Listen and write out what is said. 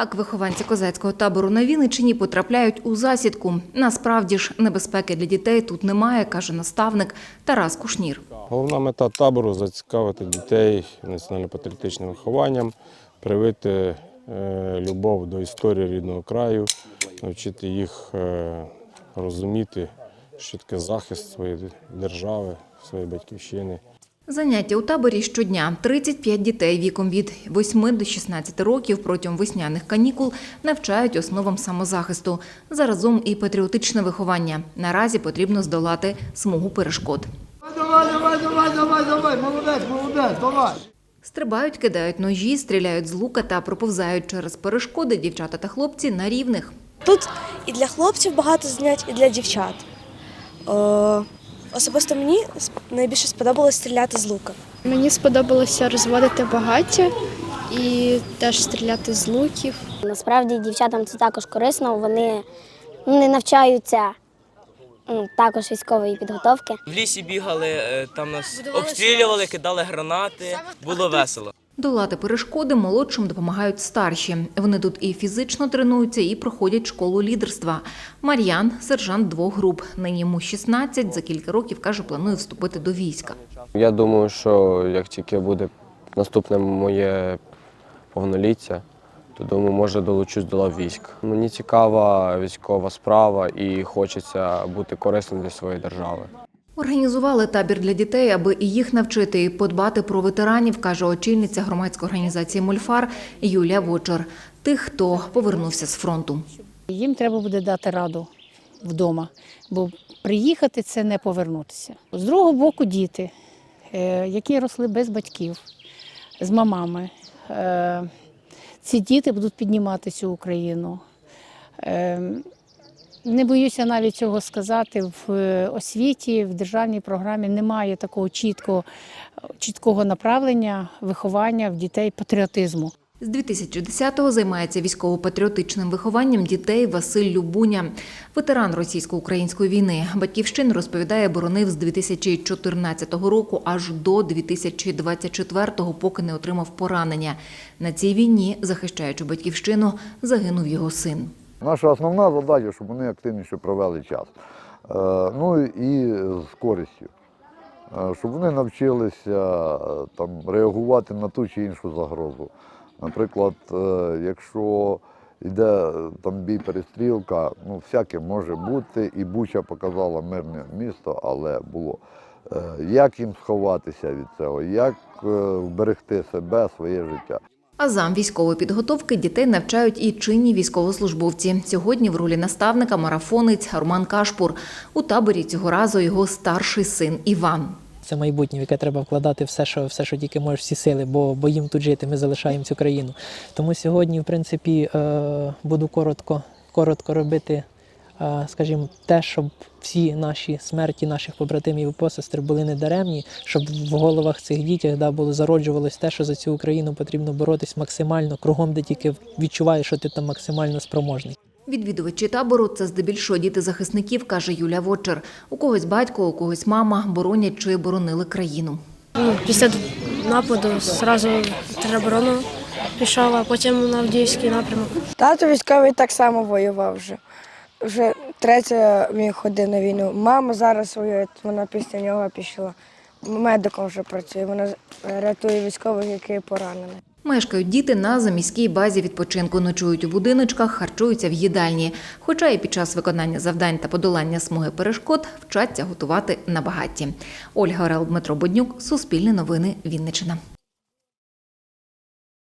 Так, вихованці козацького табору на Вінниччині потрапляють у засідку. Насправді ж небезпеки для дітей тут немає, каже наставник Тарас Кушнір. Головна мета табору зацікавити дітей національно-патріотичним вихованням, привити е, любов до історії рідного краю, навчити їх е, розуміти, що таке захист своєї держави, своєї батьківщини. Заняття у таборі щодня 35 дітей віком від 8 до 16 років протягом весняних канікул навчають основам самозахисту. Заразом і патріотичне виховання. Наразі потрібно здолати смугу перешкод. Давай, давай, давай, давай, давай, молодець, молодець, давай. Стрибають, кидають ножі, стріляють з лука та проповзають через перешкоди дівчата та хлопці на рівних. Тут і для хлопців багато занять, і для дівчат. Особисто мені найбільше сподобалось стріляти з лука. Мені сподобалося розводити багаття і теж стріляти з луків. Насправді дівчатам це також корисно. Вони не навчаються також військової підготовки. В лісі бігали, е, там нас обстрілювали, кидали гранати. Було весело. Долати перешкоди молодшим допомагають старші. Вони тут і фізично тренуються, і проходять школу лідерства. Мар'ян – сержант двох груп. Нині йому 16, за кілька років, каже, планує вступити до війська. Я думаю, що як тільки буде наступне моє повноліття, то думаю, може долучусь до лав військ. Мені цікава військова справа і хочеться бути корисним для своєї держави. Організували табір для дітей, аби і їх навчити і подбати про ветеранів, каже очільниця громадської організації Мольфар Юлія Вочер. Тих, хто повернувся з фронту. Їм треба буде дати раду вдома, бо приїхати це не повернутися. З другого боку, діти, е, які росли без батьків, з мамами. Е, Ці діти будуть піднімати цю Україну. Не боюся навіть цього сказати. В е, освіті, в державній програмі немає такого чіткого, чіткого направлення виховання в дітей патріотизму. З 2010-го займається військово-патріотичним вихованням дітей Василь Любуня. Ветеран російсько-української війни. Батьківщину розповідає, боронив з 2014 року аж до 2024-го, поки не отримав поранення. На цій війні, захищаючи батьківщину, загинув його син. Наша основна задача, щоб вони активніше провели час. Е, Ну і з користю. Е, Щоб вони навчилися е, там, реагувати на ту чи іншу загрозу. Наприклад, якщо йде там бій перестрілка, ну всяке може бути, і Буча показала мирне місто, але було. Як їм сховатися від цього, як вберегти себе, своє життя. А зам військової підготовки дітей навчають і чинні військовослужбовці. Сьогодні в ролі наставника марафонець Роман Кашпур. У таборі цього разу його старший син Іван. Це майбутнє, в яке треба вкладати все, що все, що тільки можеш, всі сили, бо, бо їм тут жити, ми залишаємо цю країну. Тому сьогодні, в принципі, е, буду коротко, коротко робити, скажімо, те, щоб всі наші смерті, наших побратимів і посестер були недаремні, щоб в головах цих дітях да, було зароджувалось те, що за цю Україну потрібно боротись максимально, кругом, де тільки відчуваєш, що ти там максимально спроможний. Відвідувачі табору це здебільшого діти захисників, каже Юля Вочер. У когось батько, у когось мама боронять чи боронили країну. Ну, після нападу одразу тероборону пішов, а потім на Авдіївський напрямок. Тато військовий так само воював вже. Вже третє він ходив на війну. Мама зараз воює, вона після нього пішла. Медиком вже працює. Вона рятує військових, які поранені. Мешкають діти на заміській базі відпочинку, ночують у будиночках, харчуються в їдальні. Хоча і під час виконання завдань та подолання смуги перешкод вчаться готувати на багатті. Ольга Орел, Дмитро Боднюк, Суспільне новини, Вінниччина.